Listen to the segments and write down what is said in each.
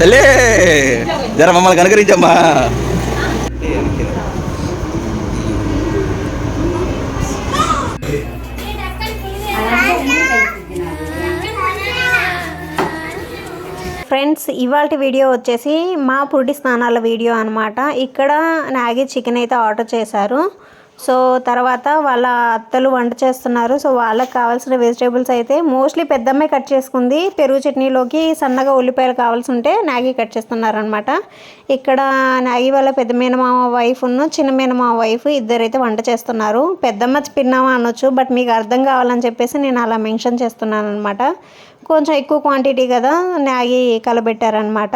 తల్లి! జర మమ్మల్ని కనుకరించమ్మా. ఫ్రెండ్స్ ఇవాళ వీడియో వచ్చేసి మా పురిటి స్నానాల వీడియో అనమాట ఇక్కడ నాగి చికెన్ అయితే ఆర్డర్ చేశారు. సో తర్వాత వాళ్ళ అత్తలు వంట చేస్తున్నారు. సో వాళ్ళకి కావాల్సిన వెజిటేబుల్స్ అయితే మోస్ట్లీ పెద్దమ్మే కట్ చేసుకుంది. పెరుగు చట్నీలోకి సన్నగా ఉల్లిపాయలు కావాల్సి ఉంటే నాగి కట్ చేస్తున్నారు అనమాట ఇక్కడ నాగి వాళ్ళ పెద్ద మేనమామ వైఫ్ ఉన్న చిన్న మేనమామ వైఫ్ ఇద్దరైతే వంట చేస్తున్నారు. పెద్దమ్మ పిన్నమ్మ అనొచ్చు బట్ మీకు అర్థం కావాలని చెప్పేసి నేను అలా మెన్షన్ చేస్తున్నాను అనమాట కొంచెం ఎక్కువ క్వాంటిటీ కదా నాగి కలబెట్టారనమాట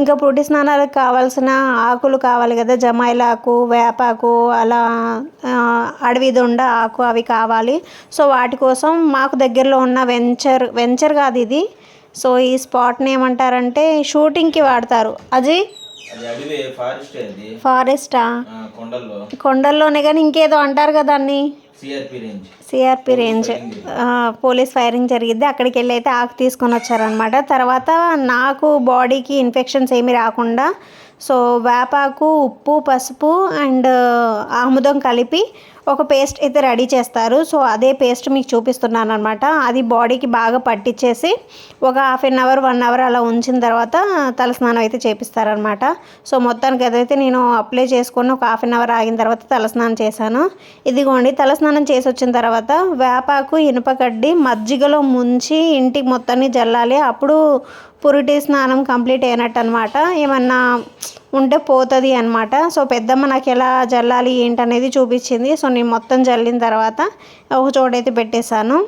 ఇంకా పుట్టి స్నానాలకు కావాల్సిన ఆకులు కావాలి కదా జమాయిల ఆకు వేపాకు అలా అడవి దొండ ఆకు అవి కావాలి. సో వాటి కోసం మాకు దగ్గరలో ఉన్న వెంచర్ వెంచర్ కాదు ఇది. సో ఈ స్పాట్ని ఏమంటారంటే షూటింగ్కి వాడతారు. అది ఫారెస్ట్ కొండల్లోనే కానీ ఇంకేదో అంటారు కదా దాన్ని సిఆర్పి రేంజ్. పోలీస్ ఫైరింగ్ జరిగింది. అక్కడికి వెళ్ళి అయితే ఆకు తీసుకొని వచ్చారనమాట తర్వాత నాకు బాడీకి ఇన్ఫెక్షన్స్ ఏమీ రాకుండా సో వేపాకు ఉప్పు పసుపు అండ్ ఆముదం కలిపి ఒక పేస్ట్ అయితే రెడీ చేస్తారు. సో అదే పేస్ట్ మీకు చూపిస్తున్నాను అనమాట అది బాడీకి బాగా పట్టించేసి ఒక half an hour one hour అలా ఉంచిన తర్వాత తలస్నానం అయితే చేపిస్తారనమాట సో మొత్తానికి అదైతే నేను అప్లై చేసుకొని ఒక హాఫ్ అన్ అవర్ ఆగిన తర్వాత తలస్నానం చేశాను. ఇదిగోండి తలస్నానం చేసి వచ్చిన తర్వాత వేపాకు ఇనుపకడ్డి మజ్జిగలో ముంచి ఇంటికి మొత్తాన్ని జల్లాలి. అప్పుడు పురిటి స్నానం కంప్లీట్ అయినట్టు అనమాట ఏమన్నా ఉంటే పోతుంది అనమాట సో పెద్దమ్మ నాకు ఎలా జల్లాలి ఏంటనేది చూపించింది. సో నేను మొత్తం జల్లిన తర్వాత ఒక చోటైతే పెట్టేశాను.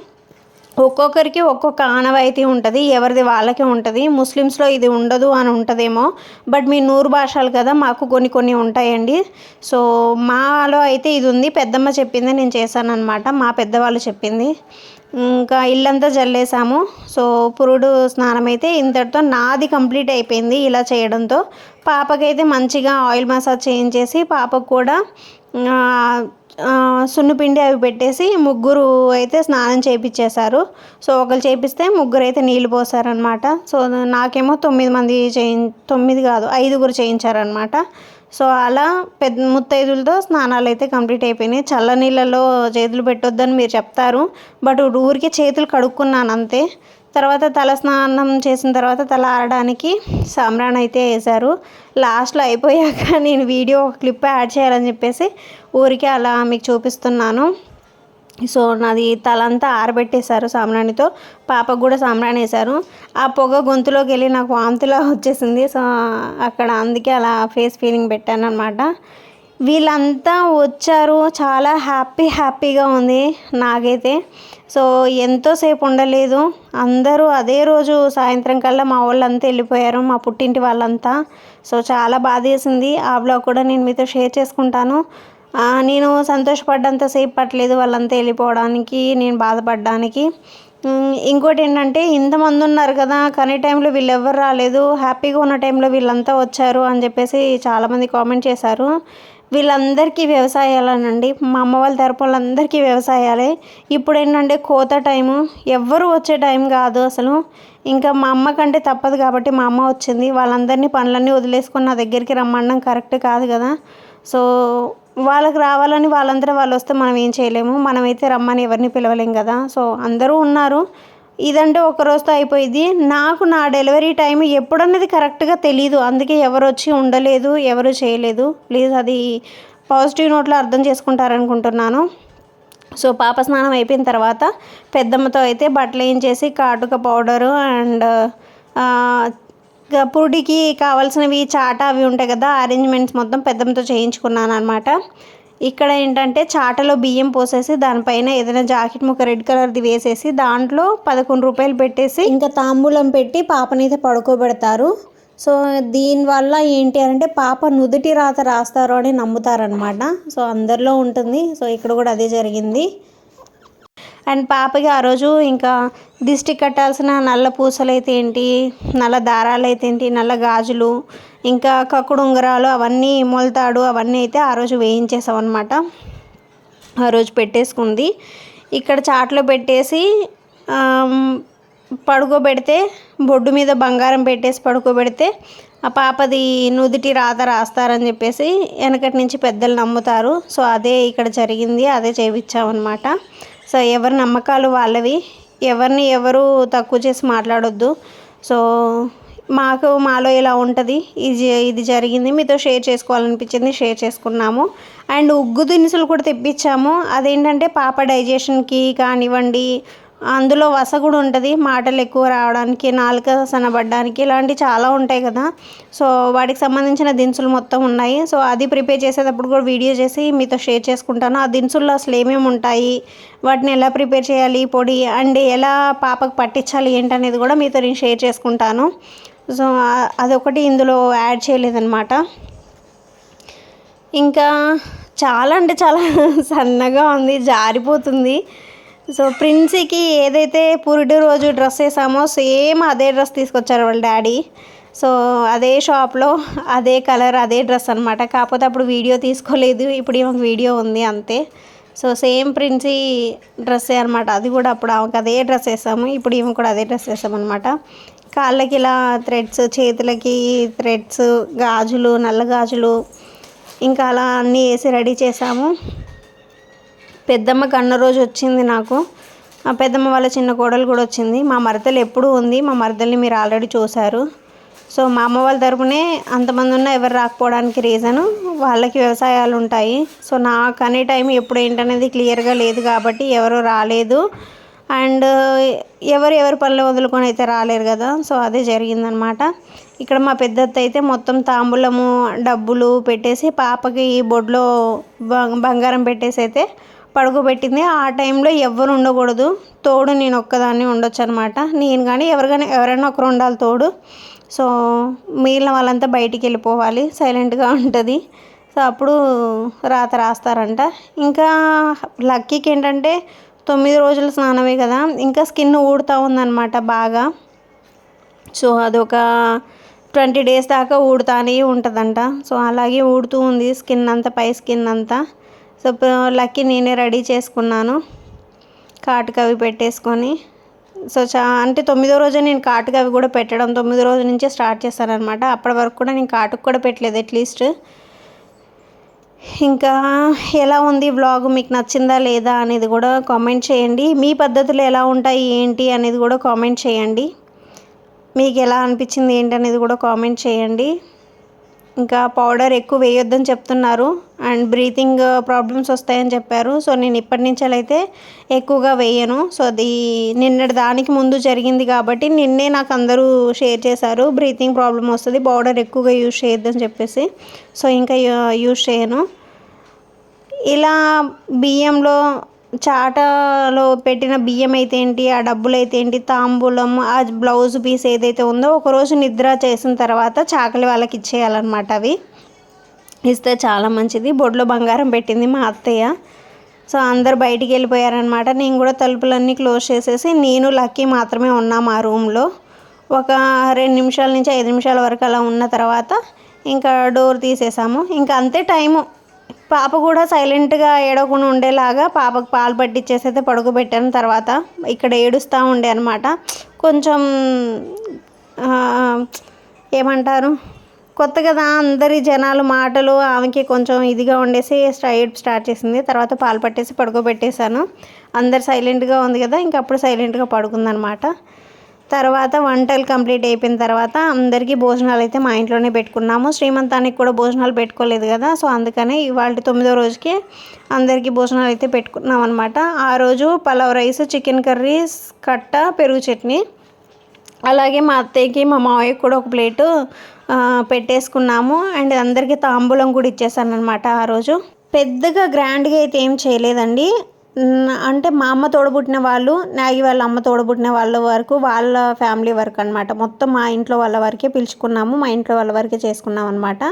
ఒక్కొక్కరికి ఒక్కొక్క ఆనవాయితీ ఉంటుంది. ఎవరిది వాళ్ళకే ఉంటుంది. ముస్లిమ్స్లో ఇది ఉండదు అని ఉంటుందేమో. బట్ మీ నూరు భాషలు కదా మాకు కొన్ని కొన్ని ఉంటాయండి. సో మాలో అయితే ఇది ఉంది. పెద్దమ్మ చెప్పింది నేను చేశాను అనమాట మా పెద్దవాళ్ళు చెప్పింది. ఇంకా ఇల్లంతా జల్లేసాము. సో పురుడు స్నానం అయితే ఇంతటితో నాది కంప్లీట్ అయిపోయింది ఇలా చేయడంతో. పాపకైతే మంచిగా ఆయిల్ మసాజ్ చేయించేసి పాపకు కూడా సున్నుపిండి అవి పెట్టేసి ముగ్గురు అయితే స్నానం చేయించేశారు సో ఒకరు చేపిస్తే ముగ్గురు అయితే నీళ్ళు పోసారనమాట సో నాకేమో తొమ్మిది మంది చేయి తొమ్మిది కాదు ఐదుగురు చేయించారనమాట సో అలా పెద్ద ముత్తైదులతో స్నానాలు అయితే కంప్లీట్ అయిపోయినాయి. చల్ల నీళ్ళలో చేతులు పెట్టొద్దని మీరు చెప్తారు. బట్ ఊరికే చేతులు కడుక్కున్నాను అంతే. తర్వాత తల స్నానం చేసిన తర్వాత తల ఆడడానికి సామ్రాన్ అయితే వేశారు. లాస్ట్లో అయిపోయాక నేను వీడియో క్లిప్ యాడ్ చేయాలని చెప్పేసి ఊరికే అలా మీకు చూపిస్తున్నాను. సో నాది తలంతా ఆరబెట్టేశారు సామ్రాణితో పాపకు కూడా సామ్రాణి వేశారు ఆ పొగ గొంతులోకి వెళ్ళి నాకు వాంతులా వచ్చేసింది. సో అక్కడ అందుకే అలా ఫేస్ ఫీలింగ్ పెట్టాను అనమాట వీళ్ళంతా వచ్చారు. చాలా హ్యాపీ హ్యాపీగా ఉంది నాకైతే. సో ఎంతోసేపు ఉండలేదు. అందరూ అదే రోజు సాయంత్రం కల్లా మా వాళ్ళంతా వెళ్ళిపోయారు మా పుట్టింటి వాళ్ళంతా. సో చాలా బాధ వేసింది ఆ బ్లాగ్ కూడా నేను మీతో షేర్ చేసుకుంటాను. నేను సంతోషపడ్డంత సేపు పట్టలేదు వాళ్ళంతా వెళ్ళిపోవడానికి నేను బాధపడడానికి. ఇంకోటి ఏంటంటే ఇంతమంది ఉన్నారు కదా కానీ టైంలో వీళ్ళు ఎవరు రాలేదు. హ్యాపీగా ఉన్న టైంలో వీళ్ళంతా వచ్చారు అని చెప్పేసి చాలామంది కామెంట్ చేశారు. వీళ్ళందరికీ వ్యవసాయాలనండి. మా అమ్మ వాళ్ళ తరపు వాళ్ళందరికీ వ్యవసాయాలే. ఇప్పుడు ఏంటంటే కోత టైము. ఎవ్వరు వచ్చే టైం కాదు అసలు. ఇంకా మా అమ్మ కంటే తప్పదు కాబట్టి మా అమ్మ వచ్చింది. వాళ్ళందరినీ పనులన్నీ వదిలేసుకొని నా దగ్గరికి రమ్మనడం కరెక్ట్ కాదు కదా. సో వాళ్ళకి రావాలని వాళ్ళందరూ వాళ్ళు వస్తే మనం ఏం చేయలేము. మనమైతే రమ్మని ఎవరిని పిలవలేం కదా. సో అందరూ ఉన్నారు. ఇదంటే ఒక రోజుతో అయిపోయింది. నాకు నా డెలివరీ టైం ఎప్పుడన్నది కరెక్ట్గా తెలీదు. అందుకే ఎవరు వచ్చి ఉండలేదు ఎవరు చేయలేదు. ప్లీజ్ అది పాజిటివ్ నోట్లో అర్థం చేసుకుంటారనుకుంటున్నాను. సో పాప స్నానం అయిపోయిన తర్వాత పెద్దమ్మతో అయితే బట్టలు వేయించేసి కాటుక పౌడరు అండ్ పురుడికి కావాల్సినవి చాట అవి ఉంటాయి కదా అరేంజ్మెంట్స్ మొత్తం పెద్దంతో చేయించుకున్నాను అనమాట ఇక్కడ ఏంటంటే చాటలో బియ్యం పోసేసి దానిపైన ఏదైనా జాకెట్ ముక్క రెడ్ కలర్ది వేసేసి దాంట్లో పదకొండు రూపాయలు పెట్టేసి ఇంకా తాంబూలం పెట్టి పాపనైతే పడుకోబెడతారు. సో దీనివల్ల ఏంటి అంటే పాప నుదుటి రాత రాస్తారు అని నమ్ముతారనమాట సో అందరిలో ఉంటుంది. సో ఇక్కడ కూడా అదే జరిగింది. అండ్ పాపకి ఆ రోజు ఇంకా దిష్టి కట్టాల్సిన నల్ల పూసలు అయితే ఏంటి నల్ల దారాలు అయితే ఏంటి నల్ల గాజులు ఇంకా కక్కుడు ఉంగరాలు అవన్నీ మొలతాడు అవన్నీ అయితే ఆ రోజు వేయించేసాం అనమాట ఆ రోజు పెట్టేసుకుంది. ఇక్కడ చాట్లో పెట్టేసి పడుకోబెడితే బొడ్డు మీద బంగారం పెట్టేసి పడుకోబెడితే ఆ పాపది నుదిటి రాత రాస్తారని చెప్పేసి వెనకటి నుంచి పెద్దలు నమ్ముతారు. సో అదే ఇక్కడ జరిగింది అదే చేయించామన్నమాట సో ఎవరి నమ్మకాలు వాళ్ళవి. ఎవరిని ఎవరు తక్కువ చేసి మాట్లాడొద్దు. సో మాకు మాలో ఇలా ఉంటుంది. ఇది ఇది జరిగింది. మీతో షేర్ చేసుకోవాలనిపించింది షేర్ చేసుకున్నాము. అండ్ ఉగ్గు దినుసులు కూడా తెప్పించాము. అదేంటంటే పాప డైజెషన్కి కానివ్వండి అందులో వస కూడా ఉంటుంది. మాటలు ఎక్కువ రావడానికి నాలుక సనబడడానికి ఇలాంటివి చాలా ఉంటాయి కదా. సో వాటికి సంబంధించిన దినుసులు మొత్తం ఉన్నాయి. సో అది ప్రిపేర్ చేసేటప్పుడు కూడా వీడియో చేసి మీతో షేర్ చేసుకుంటాను. ఆ దినుసుల్లో అసలు ఏమేమి ఉంటాయి? వాటిని ఎలా ప్రిపేర్ చేయాలి? పొడి అండ్ ఎలా పాపకు పట్టించాలి? ఏంటనేది కూడా మీతో నేను షేర్ చేసుకుంటాను. సో అదొకటి ఇందులో యాడ్ చేయలేదన్నమాట. ఇంకా చాలా అంటే చాలా సన్నగా ఉంది జారిపోతుంది. సో ప్రిన్సీకి ఏదైతే పురిటి రోజు డ్రెస్ వేసామో సేమ్ అదే డ్రెస్ తీసుకొచ్చారు వాళ్ళ డాడీ. సో అదే షాప్లో అదే కలర్ అదే డ్రెస్ అనమాట కాకపోతే అప్పుడు వీడియో తీసుకోలేదు ఇప్పుడు ఈమెకు వీడియో ఉంది అంతే. సో సేమ్ ప్రిన్సీ డ్రెస్సే అనమాట అది కూడా అప్పుడు ఆమెకు అదే డ్రెస్ వేసాము ఇప్పుడు ఈమె కూడా అదే డ్రెస్ వేసామన్నమాట కాళ్ళకి ఇలా థ్రెడ్స్ చేతులకి థ్రెడ్స్ గాజులు నల్ల గాజులు ఇంకా అలా అన్నీ వేసి రెడీ చేసాము. పెద్దమ్మ కన్న రోజు వచ్చింది నాకు. ఆ పెద్దమ్మ వాళ్ళ చిన్న కోడలు కూడా వచ్చింది. మా మరదలు ఎప్పుడూ ఉంది. మా మరదల్ని మీరు ఆల్రెడీ చూశారు. సో మా అమ్మ వాళ్ళ తరపునే అంతమంది ఉన్నా ఎవరు రాకపోవడానికి రీజను వాళ్ళకి వ్యవసాయాలు ఉంటాయి. సో నాకు అనే టైం ఎప్పుడు ఏంటనేది క్లియర్గా లేదు కాబట్టి ఎవరు రాలేదు. అండ్ ఎవరు ఎవరి పనులు వదులుకొని అయితే రాలేరు కదా. సో అదే జరిగిందనమాట. ఇక్కడ మా పెద్దత్త అయితే మొత్తం తాంబూలము డబ్బులు పెట్టేసి పాపకి బొడ్లో బం- బంగారం పెట్టేసి అయితే పడుకోబెట్టింది. ఆ టైంలో ఎవరు ఉండకూడదు. తోడు నేను ఒక్కదాన్ని ఉండొచ్చు అనమాట నేను కానీ ఎవరికైనా ఎవరైనా ఒకరు ఉండాలి తోడు. సో మిగిలిన వాళ్ళంతా బయటికి వెళ్ళిపోవాలి. సైలెంట్గా ఉంటుంది. సో అప్పుడు రాత రాస్తారంట. ఇంకా లక్కీకి ఏంటంటే తొమ్మిది రోజుల స్నానమే కదా. ఇంకా స్కిన్ ఊడుతూ ఉందన్నమాట బాగా. సో అదొక ట్వంటీ డేస్ దాకా ఊడుతానే ఉంటుందంట. సో అలాగే ఊడుతూ ఉంది. స్కిన్ అంతా పై స్కిన్ అంతా. సో లక్కీ నేనే రెడీ చేసుకున్నాను. కాటుక అవి పెట్టేసుకొని. సో చా అంటే తొమ్మిదో రోజు నేను కాటుక అవి కూడా పెట్టడం తొమ్మిదో రోజు నుంచే స్టార్ట్ చేశానమాట అప్పటి వరకు కూడా నేను కాటుకు కూడా పెట్టలేదు అట్లీస్ట్ ఇంకా ఎలా ఉంది వ్లాగ్ మీకు నచ్చిందా లేదా అనేది కూడా కామెంట్ చేయండి. మీ పద్ధతులు ఎలా ఉంటాయి ఏంటి అనేది కూడా కామెంట్ చేయండి. మీకు ఎలా అనిపించింది ఏంటి అనేది కూడా కామెంట్ చేయండి. ఇంకా పౌడర్ ఎక్కువ వేయొద్దని చెప్తున్నారు. అండ్ బ్రీతింగ్ uh, ప్రాబ్లమ్స్ వస్తాయని చెప్పారు. సో నేను ఇప్పటి నుంచి అయితే ఎక్కువగా వేయను. సో అది నిన్నటి దానికి ముందు జరిగింది కాబట్టి నిన్నే నాకు అందరూ షేర్ చేశారు. బ్రీతింగ్ ప్రాబ్లం వస్తుంది పౌడర్ ఎక్కువగా యూజ్ చేయొద్దని చెప్పేసి. సో ఇంకా uh, యూజ్ చేయను. ఇలా బియ్యంలో చాటలో పెట్టిన బియ్యం అయితే ఏంటి ఆ డబ్బులు అయితే ఏంటి తాంబూలం ఆ బ్లౌజ్ పీస్ ఏదైతే ఉందో ఒకరోజు నిద్ర చేసిన తర్వాత చాకలి వాళ్ళకి ఇచ్చేయాలన్నమాట అవి. ఇస్తే చాలా మంచిది. బొడ్లో బంగారం పెట్టింది మా అత్తయ్య. సో అందరు బయటికి వెళ్ళిపోయారనమాట నేను కూడా తలుపులన్నీ క్లోజ్ చేసేసి నేను లక్కీ మాత్రమే ఉన్నాం ఆ రూమ్లో. ఒక రెండు నిమిషాల నుంచి ఐదు నిమిషాల వరకు అలా ఉన్న తర్వాత ఇంకా డోర్ తీసేసాము. ఇంకా అంతే టైము. పాప కూడా సైలెంట్గా ఏడవకుండా ఉండేలాగా పాపకు పాలు పట్టించేసి అయితే పడుకోబెట్టాను తర్వాత. ఇక్కడ ఏడుస్తూ ఉండే అనమాట కొంచెం ఏమంటారు? కొత్త కదా అందరి జనాలు మాటలు ఆమెకి కొంచెం ఇదిగా ఉండేసి స్ట్రైట్ స్టార్ట్ చేసింది. తర్వాత పాలు పట్టేసి పడుకోబెట్టేశాను. అందరు సైలెంట్గా ఉంది కదా ఇంక అప్పుడు సైలెంట్గా పడుకుందనమాట తర్వాత వంటలు కంప్లీట్ అయిపోయిన తర్వాత అందరికీ భోజనాలు అయితే మా ఇంట్లోనే పెట్టుకున్నాము. శ్రీమంతానికి కూడా భోజనాలు పెట్టుకోలేదు కదా సో అందుకనే ఇవాళ తొమ్మిదో రోజుకి అందరికీ భోజనాలు అయితే పెట్టుకున్నాం అనమాట ఆ రోజు పలావ్ రైస్ చికెన్ కర్రీ కట్ట పెరుగు చట్నీ అలాగే మా అత్తయ్యకి మా మావయ్యకి కూడా ఒక ప్లేటు పెట్టేసుకున్నాము. అండ్ అందరికీ తాంబూలం కూడా ఇచ్చేసాను అనమాట ఆ రోజు. పెద్దగా గ్రాండ్గా అయితే ఏం చేయలేదండి. అంటే మా అమ్మ తోడబుట్టిన వాళ్ళు నాగి వాళ్ళ అమ్మ తోడబుట్టిన వాళ్ళ వరకు వాళ్ళ ఫ్యామిలీ వరకు అనమాట మొత్తం మా ఇంట్లో వాళ్ళ వరకే పిలుచుకున్నాము మా ఇంట్లో వాళ్ళ వరకే చేసుకున్నాం అనమాట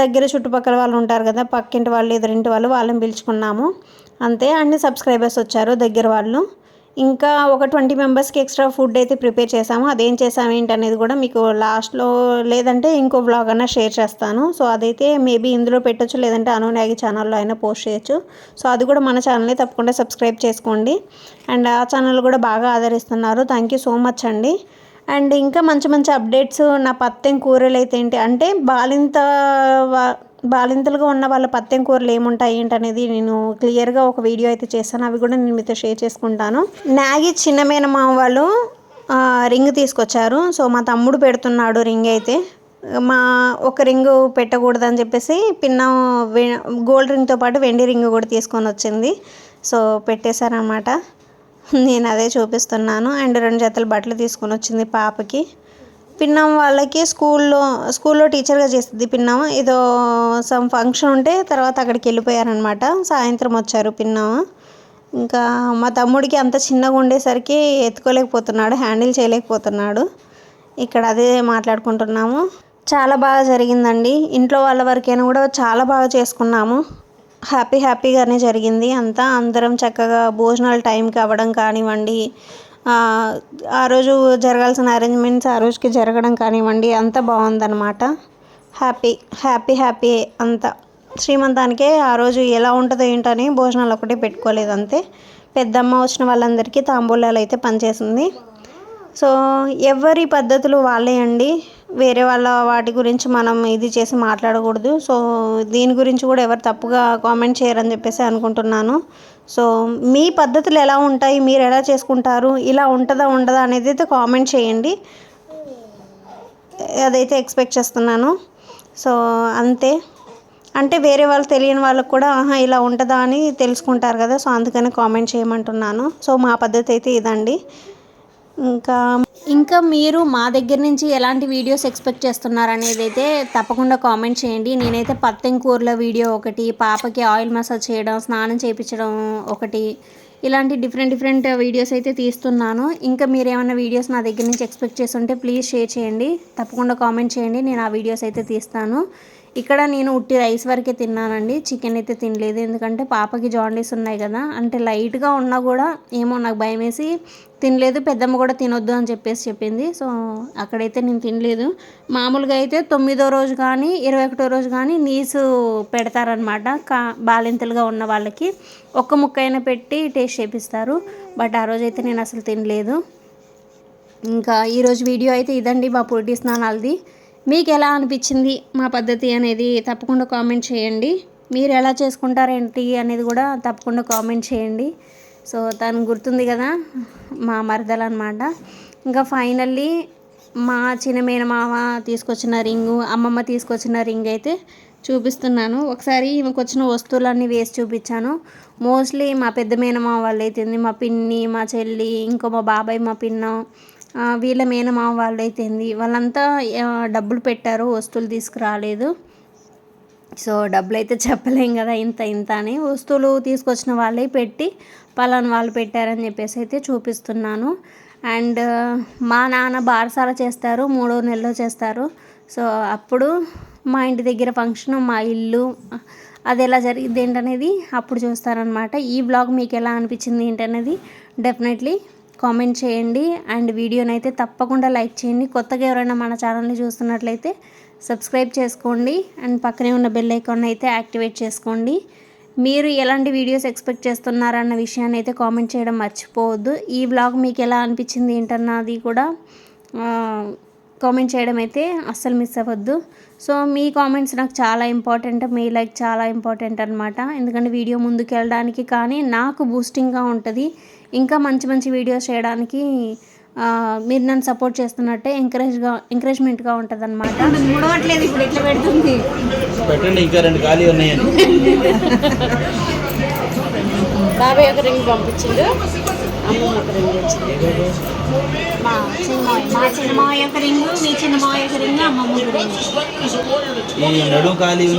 దగ్గర చుట్టుపక్కల వాళ్ళు ఉంటారు కదా పక్కింటి వాళ్ళు ఎదురింటి వాళ్ళు వాళ్ళని పిలుచుకున్నాము. అంతే అన్ని సబ్స్క్రైబర్స్ వచ్చారు దగ్గర వాళ్ళు. ఇంకా ఒక ట్వంటీ మెంబర్స్కి ఎక్స్ట్రా ఫుడ్ అయితే ప్రిపేర్ చేసాము అదేం చేసాము ఏంటి అనేది కూడా మీకు లాస్ట్లో లేదంటే ఇంకో వ్లాగ్ అన్నా షేర్ చేస్తాను. సో అదైతే మేబీ ఇందులో పెట్టొచ్చు లేదంటే అనునాగి ఛానల్లో అయినా పోస్ట్ చేయొచ్చు. సో అది కూడా మన ఛానల్ని తప్పకుండా సబ్స్క్రైబ్ చేసుకోండి. అండ్ ఆ ఛానల్ కూడా బాగా ఆదరిస్తున్నారు. థ్యాంక్ యూ సో మచ్ అండి. అండ్ ఇంకా మంచి మంచి అప్డేట్స్ నా పత్తెం కూరలు అయితే ఏంటి అంటే బాలింత బాలింతలుగా ఉన్న వాళ్ళ పత్తెం కూరలు ఏముంటాయి ఏంటనేది నేను క్లియర్గా ఒక వీడియో అయితే చేశాను. అవి కూడా నేను మీతో షేర్ చేసుకుంటాను. నాగి చిన్న మేనమామ వాళ్ళు రింగ్ తీసుకొచ్చారు. సో మా తమ్ముడు పెడుతున్నాడు రింగ్ అయితే. మా ఒక రింగ్ పెట్టకూడదని చెప్పేసి పిన్న వె- గోల్డ్ రింగ్తో పాటు వెండి రింగ్ కూడా తీసుకొని వచ్చింది. సో పెట్టేశారనమాట నేను అదే చూపిస్తున్నాను. అండ్ రెండు జతలు బట్టలు తీసుకొని వచ్చింది పాపకి. పిన్నం వాళ్ళకి స్కూల్లో స్కూల్లో టీచర్గా చేస్తుంది పిన్నం ఏదో సమ్ ఫంక్షన్ ఉంటే తర్వాత అక్కడికి వెళ్ళిపోయారనమాట సాయంత్రం వచ్చారు పిన్నం ఇంకా మా తమ్ముడికి అంత చిన్నగా ఉండేసరికి ఎత్తుకోలేకపోతున్నాడు హ్యాండిల్ చేయలేకపోతున్నాడు. ఇక్కడ అదే మాట్లాడుకుంటున్నాము. చాలా బాగా జరిగిందండి. ఇంట్లో వాళ్ళ వరకైనా కూడా చాలా బాగా చేసుకున్నాము. హ్యాపీ హ్యాపీగానే జరిగింది అంతా. అందరం చక్కగా భోజనాలు టైంకి అవ్వడం కానివ్వండి ఆ, రోజు జరగాల్సిన అరేంజ్మెంట్స్ ఆ రోజుకి జరగడం కానివ్వండి అంతా బాగుందన్నమాట. హ్యాపీ హ్యాపీ హ్యాపీ అంతా. శ్రీమంతానికే ఆ రోజు ఎలా ఉంటుందో ఏంటని భోజనాలు ఒకటే పెట్టుకోలేదు అంతే. పెద్దమ్మ వచ్చిన వాళ్ళందరికీ తాంబూలాలు అయితే పనిచేసింది. సో ఎవరి పద్ధతులు వాళ్ళే అండి. వేరే వాళ్ళ వాటి గురించి మనం ఇది చేసి మాట్లాడకూడదు. సో దీని గురించి కూడా ఎవరు తప్పుగా కామెంట్ చేయరని చెప్పేసి అనుకుంటున్నాను. సో మీ పద్ధతులు ఎలా ఉంటాయి? మీరు ఎలా చేసుకుంటారు? ఇలా ఉంటుందా ఉండదా అనేది అయితే కామెంట్ చేయండి. అదైతే ఎక్స్పెక్ట్ చేస్తున్నాను. సో అంతే. అంటే వేరే వాళ్ళు తెలియని వాళ్ళకు కూడా ఆహా ఇలా ఉంటుందా? అని తెలుసుకుంటారు కదా. సో అందుకని కామెంట్ చేయమంటున్నాను. సో మా పద్ధతి అయితే ఇదండి. ఇంకా ఇంకా మీరు మా దగ్గర నుంచి ఎలాంటి వీడియోస్ ఎక్స్పెక్ట్ చేస్తున్నారు అనేది అయితే తప్పకుండా కామెంట్ చేయండి. నేనైతే పత్తెం కూరల వీడియో ఒకటి పాపకి ఆయిల్ మసాజ్ చేయడం స్నానం చేయించడం ఒకటి ఇలాంటి డిఫరెంట్ డిఫరెంట్ వీడియోస్ అయితే తీస్తున్నాను. ఇంకా మీరు ఏమైనా వీడియోస్ నా దగ్గర నుంచి ఎక్స్పెక్ట్ చేస్తుంటే ప్లీజ్ షేర్ చేయండి. తప్పకుండా కామెంట్ చేయండి. నేను ఆ వీడియోస్ అయితే తీస్తాను. ఇక్కడ నేను ఉట్టి రైస్ వరకే తిన్నానండి. చికెన్ అయితే తినలేదు. ఎందుకంటే పాపకి జాండీస్ ఉన్నాయి కదా. అంటే లైట్గా ఉన్నా కూడా ఏమో నాకు భయం వేసి తినలేదు. పెద్దమ్మ కూడా తినొద్దు అని చెప్పేసి చెప్పింది. సో అక్కడైతే నేను తినలేదు. మామూలుగా అయితే తొమ్మిదో రోజు కానీ ఇరవై ఒకటో రోజు కానీ నీసు పెడతారనమాట. కా బాలింతలుగా ఉన్న వాళ్ళకి. ఒక్క ముక్క అయినా పెట్టి టేస్ట్ చేపిస్తారు. బట్ ఆ రోజు అయితే నేను అసలు తినలేదు. ఇంకా ఈరోజు వీడియో అయితే ఇదండి మా పొట్టి స్నానాలది. మీకు ఎలా అనిపించింది మా పద్ధతి అనేది తప్పకుండా కామెంట్ చేయండి. మీరు ఎలా చేసుకుంటారేంటి అనేది కూడా తప్పకుండా కామెంట్ చేయండి. సో తను గుర్తుంది కదా మా మరదలు అనమాట ఇంకా ఫైనల్లీ మా చిన్న మేనమామ తీసుకొచ్చిన రింగు అమ్మమ్మ తీసుకొచ్చిన రింగ్ అయితే చూపిస్తున్నాను. ఒకసారి ఈమెకు వచ్చిన వస్తువులన్నీ వేసి చూపించాను. మోస్ట్లీ మా పెద్ద మేనమామ వాళ్ళు అయితే మా పిన్ని మా చెల్లి ఇంకో మా బాబాయ్ మా పిన్న వీళ్ళ మేనమామ వాళ్ళు వాళ్ళంతా డబ్బులు పెట్టారు వస్తువులు తీసుకురాలేదు. సో డబ్బులు అయితే చెప్పలేం కదా ఇంత ఇంత అని. వస్తువులు తీసుకొచ్చిన వాళ్ళే పెట్టి పలానా వాళ్ళు పెట్టారని చెప్పేసి అయితే చూపిస్తున్నాను. అండ్ మా నాన్న బారసాల చేస్తారు మూడో నెలలో చేస్తారు. సో అప్పుడు మా ఇంటి దగ్గర ఫంక్షన్ మా ఇల్లు అది ఎలా జరిగింది ఏంటనేది అప్పుడు చూస్తారనమాట ఈ బ్లాగ్ మీకు ఎలా అనిపించింది ఏంటనేది డెఫినెట్లీ కామెంట్ చేయండి. అండ్ వీడియోని అయితే తప్పకుండా లైక్ చేయండి. కొత్తగా ఎవరైనా మన ఛానల్ని చూస్తున్నట్లయితే సబ్స్క్రైబ్ చేసుకోండి. అండ్ పక్కనే ఉన్న బెల్ ఐకాన్ అయితే యాక్టివేట్ చేసుకోండి. మీరు ఎలాంటి వీడియోస్ ఎక్స్పెక్ట్ చేస్తున్నారన్న విషయాన్ని అయితే కామెంట్ చేయడం మర్చిపోవద్దు. ఈ బ్లాగ్ మీకు ఎలా అనిపించింది ఏంటన్నది కూడా కామెంట్ చేయడం అయితే అస్సలు మిస్ అవ్వద్దు. సో మీ కామెంట్స్ నాకు చాలా ఇంపార్టెంట్ మీ లైక్ చాలా ఇంపార్టెంట్ అనమాట ఎందుకంటే వీడియో ముందుకు వెళ్ళడానికి కానీ నాకు బూస్టింగ్గా ఉంటుంది. ఇంకా మంచి మంచి వీడియోస్ చేయడానికి మీరు నన్ను సపోర్ట్ చేస్తున్నట్టే ఎంకరేజ్గా ఎంకరేజ్మెంట్గా ఉంటుంది అనమాట ముడవట్లేదు ఇప్పుడు ఎట్లా పెడుతుంది. పెట్టండి ఇంకా రెండు ఖాళీ ఉన్నాయని బాబాయ్ ఒక రింగ్ పంపించిండు. మా చిన్నమాయ మా చిన్నమాయ ఒక రింగు మీ చిన్నమాయ ఒక రింగు అమ్మమ్మ ఒక రింగు ఈ నడుము ఖాళీ ఉంది.